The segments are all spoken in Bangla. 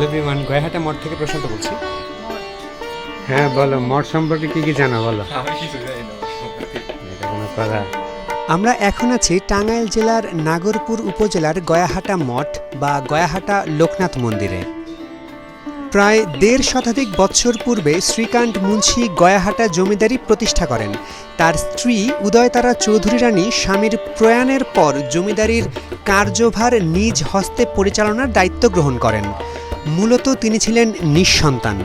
হ্যালো বিমান গয়াহাটা মঠ থেকে প্রশান্ত বলছি। হ্যাঁ বলো মঠ সম্পর্কে কি কি জানো বলো। আমি কিছু জানি না এটা কোনো কথা। আমরা এখন আছি টাঙ্গাইল জেলার নাগরপুর উপজেলার গয়াহাটা মঠ বা গয়াহাটা লোকনাথ মন্দিরে। প্রায় দেড় শতাধিক বৎসর পূর্বে শ্রীকান্ত মুন্সি গয়াহাটা জমিদারি প্রতিষ্ঠা করেন। তার স্ত্রী উদয়তারা চৌধুরী রানী স্বামীর প্রয়াণের পর জমিদারির কার্যভার নিজ হস্তে পরিচালনার দায়িত্ব গ্রহণ করেন। মূলত তিনি ছিলেন নিঃসন্তান।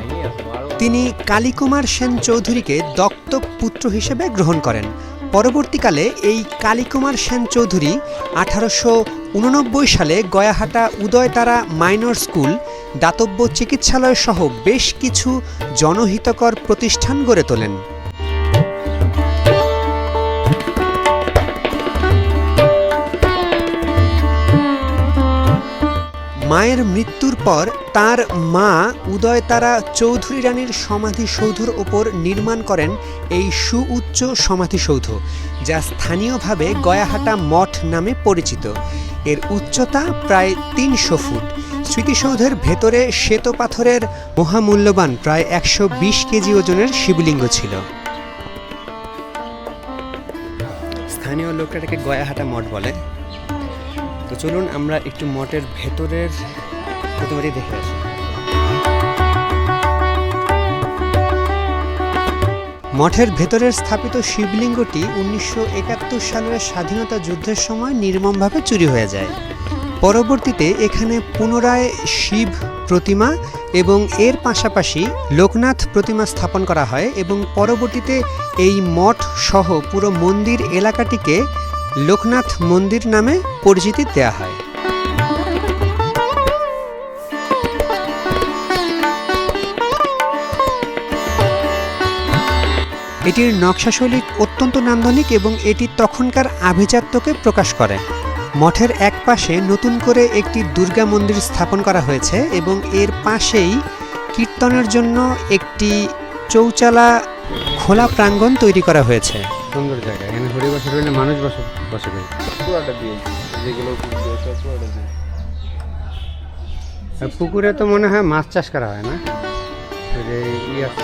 তিনি কালীকুমার সেন চৌধুরীকে দত্তক পুত্র হিসেবে গ্রহণ করেন। পরবর্তীকালে এই কালীকুমার সেন চৌধুরী আঠারোশো উননব্বই সালে গয়াহাটা উদয়তারা মাইনর স্কুল, দাতব্য চিকিৎসালয় সহ বেশ কিছু জনহিতকর প্রতিষ্ঠান গড়ে তোলেন। মায়ের মৃত্যুর পর তার মা উদয়তারা চৌধুরী রানীর সমাধিসৌধর ওপর নির্মাণ করেন এই সুউচ্চ সমাধিসৌধ, যা স্থানীয়ভাবে গয়াহাটা মঠ নামে পরিচিত। এর উচ্চতা প্রায় তিনশো ফুট। স্মৃতিসৌধের ভেতরে শ্বেত পাথরের মহামূল্যবান প্রায় একশো বিশ কেজি ওজনের শিবলিঙ্গ ছিল। স্থানীয় লোকরা এটাকে গয়াহাটা মঠ বলে। তো চলুন আমরা একটু মঠের ভেতরের প্রতিমাটি দেখে আসি। মঠের ভেতরের স্থাপিত শিবলিঙ্গটি উনিশশো একাত্তর সালের স্বাধীনতা যুদ্ধের সময় নির্মমভাবে চুরি হয়ে যায়। পরবর্তীতে এখানে পুনরায় শিব প্রতিমা এবং এর পাশাপাশি লোকনাথ প্রতিমা স্থাপন করা হয় এবং পরবর্তীতে এই মঠ সহ পুরো মন্দির এলাকাটিকে লোকনাথ মন্দির নামে পরিচিতি দেওয়া হয়। এটির নকশাশৈলী অত্যন্ত নান্দনিক এবং এটি তখনকার আভিজাত্যকে প্রকাশ করে। মঠের এক পাশে নতুন করে একটি দুর্গা মন্দির স্থাপন করা হয়েছে এবং এর পাশেই কীর্তনের জন্য একটি চৌচালা খোলা প্রাঙ্গণ তৈরি করা হয়েছে। সুন্দর জায়গা। এখানে হরি বসে রইলে মানুষ বসে বসে রইল। পুরাটা দিয়ে যেগুলো পুকুর তো মনে হয় মাছ চাষ করা হয় না? যে ই আছে।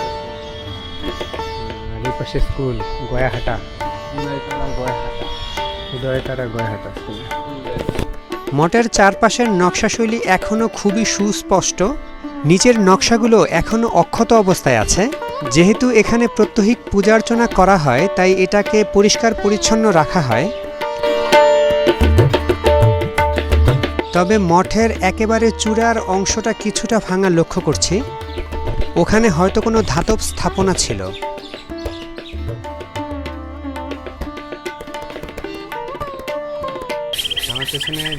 আর এই পাশে স্কুল গয়াহাটা। উদয়তারা গয়াহাটা। স্কুল। মঠের চারপাশের নকশাশৈলী এখনও খুবই সুস্পষ্ট। নিচের নকশাগুলো এখনও অক্ষত অবস্থায় আছে। যেহেতু এখানে প্রত্যহিক পূজার্চনা করা হয়, তাই এটাকে পরিষ্কার পরিচ্ছন্ন রাখা হয়। তবে মঠের একেবারে চূড়ার অংশটা কিছুটা ভাঙা লক্ষ্য করছি। ওখানে হয়তো কোনো ধাতব স্থাপনা ছিল।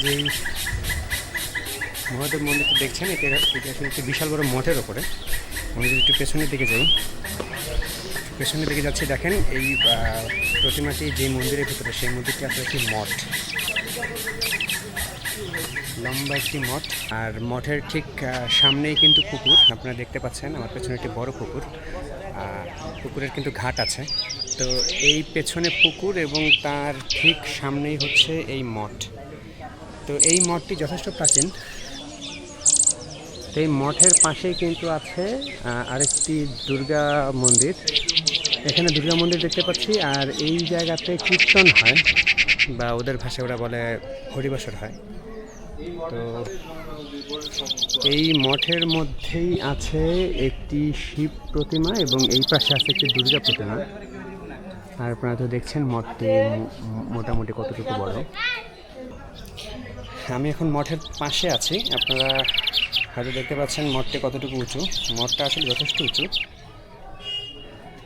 যেই মহাদেব মন্দিরটা দেখছেন, এটা এটা বিশাল বড় মঠের ওপরে। আমি যদি একটু পেছনের দিকে যাই, পেছনের দিকে যাচ্ছি, দেখেন এই প্রতিমাটি যে মন্দিরের ভিতরে, সেই মন্দিরটি আসলে একটি মঠ। লম্বা একটি মঠ, আর মঠের ঠিক সামনেই কিন্তু পুকুর, আপনারা দেখতে পাচ্ছেন, আমার পেছনে একটি বড় পুকুর পুকুরের কিন্তু ঘাট আছে। তো এই পেছনে পুকুর এবং তার ঠিক সামনেই হচ্ছে এই মঠ। তো এই মঠটি যথেষ্ট প্রাচীন এই মঠের পাশেই কিন্তু আছে আরেকটি দুর্গা মন্দির। এখানে দুর্গা মন্দির দেখতে পাচ্ছি, আর এই জায়গাতে কীর্তন হয়, বা ওদের ভাষায় ওরা বলে হরিবাসর হয়। তো এই মঠের মধ্যেই আছে একটি শিব প্রতিমা এবং এই পাশে আছে একটি দুর্গা প্রতিমা। আর আপনারা তো দেখছেন মঠটি মোটামুটি কতটুকু বড়। আমি এখন মঠের পাশে আছি, আপনারা হয়তো দেখতে পাচ্ছেন মঠটি কতটুকু উঁচু। মঠটা আসলে যথেষ্ট উঁচু।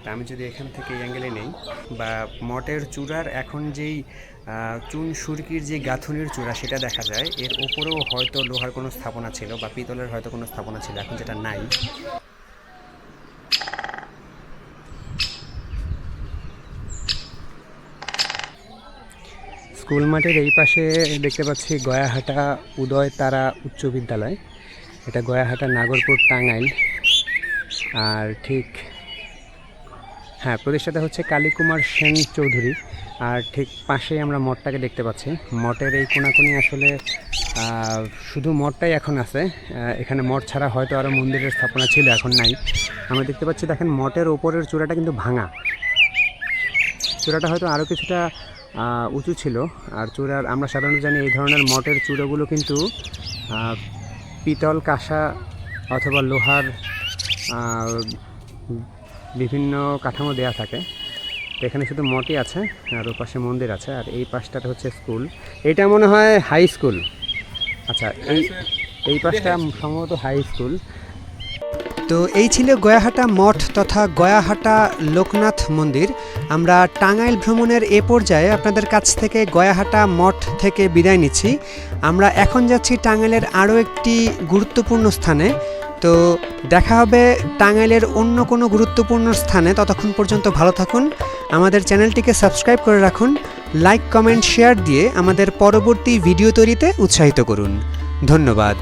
তা আমি যদি এখান থেকে এই অ্যাঙ্গেলে নেই, বা মঠের চূড়ার এখন যেই চুন সুরকির যে গাঁথুনির চূড়া সেটা দেখা যায়, এর ওপরেও হয়তো লোহার কোনো স্থাপনা ছিল, বা পিতলের হয়তো কোনো স্থাপনা ছিল, এখন যেটা নাই। স্কুল মাঠের এই পাশে দেখতে পাচ্ছি গয়াহাটা উদয় তারা উচ্চ বিদ্যালয়। এটা গয়াহাটা নাগরপুর টাঙ্গাইল। আর ঠিক হ্যাঁ প্রতিষ্ঠাতা হচ্ছে কালীকুমার সেন চৌধুরী। আর ঠিক পাশেই আমরা মঠটাকে দেখতে পাচ্ছি। মঠের এই কোনাকুনি আসলে শুধু মঠটাই এখন আছে। এখানে মঠ ছাড়া হয়তো আরও মন্দিরের স্থাপনা ছিল, এখন নাই। আমরা দেখতে পাচ্ছি, দেখেন, মঠের ওপরের চূড়াটা কিন্তু ভাঙা। চূড়াটা হয়তো আরও কিছুটা উঁচু ছিল। আর চূড়ার, আমরা সাধারণত জানি এই ধরনের মঠের চূড়াগুলো কিন্তু পিতল, কাঁসা অথবা লোহার বিভিন্ন কাঠামো দেয়া থাকে। তো এখানে শুধু মঠই আছে, আর ওপাশে পাশে মন্দির আছে, আর এই পাশটাতে হচ্ছে স্কুল। এটা মনে হয় হাই স্কুল। আচ্ছা এই এই পাশটা সম্ভবত হাই স্কুল। তো এই ছিল গয়াহাটা মঠ তথা গয়াহাটা লোকনাথ মন্দির। আমরা টাঙ্গাইল ভ্রমণের এ পর্যায়ে আপনাদের কাছ থেকে গয়াহাটা মঠ থেকে বিদায় নিচ্ছি। আমরা এখন যাচ্ছি টাঙ্গাইলের আরও একটি গুরুত্বপূর্ণ স্থানে। তো দেখা হবে টাঙ্গাইলের অন্য কোনো গুরুত্বপূর্ণ স্থানে। ততক্ষণ পর্যন্ত ভালো থাকুন। আমাদের চ্যানেলটিকে সাবস্ক্রাইব করে রাখুন। লাইক, কমেন্ট, শেয়ার দিয়ে আমাদের পরবর্তী ভিডিও তৈরিতে উৎসাহিত করুন। ধন্যবাদ।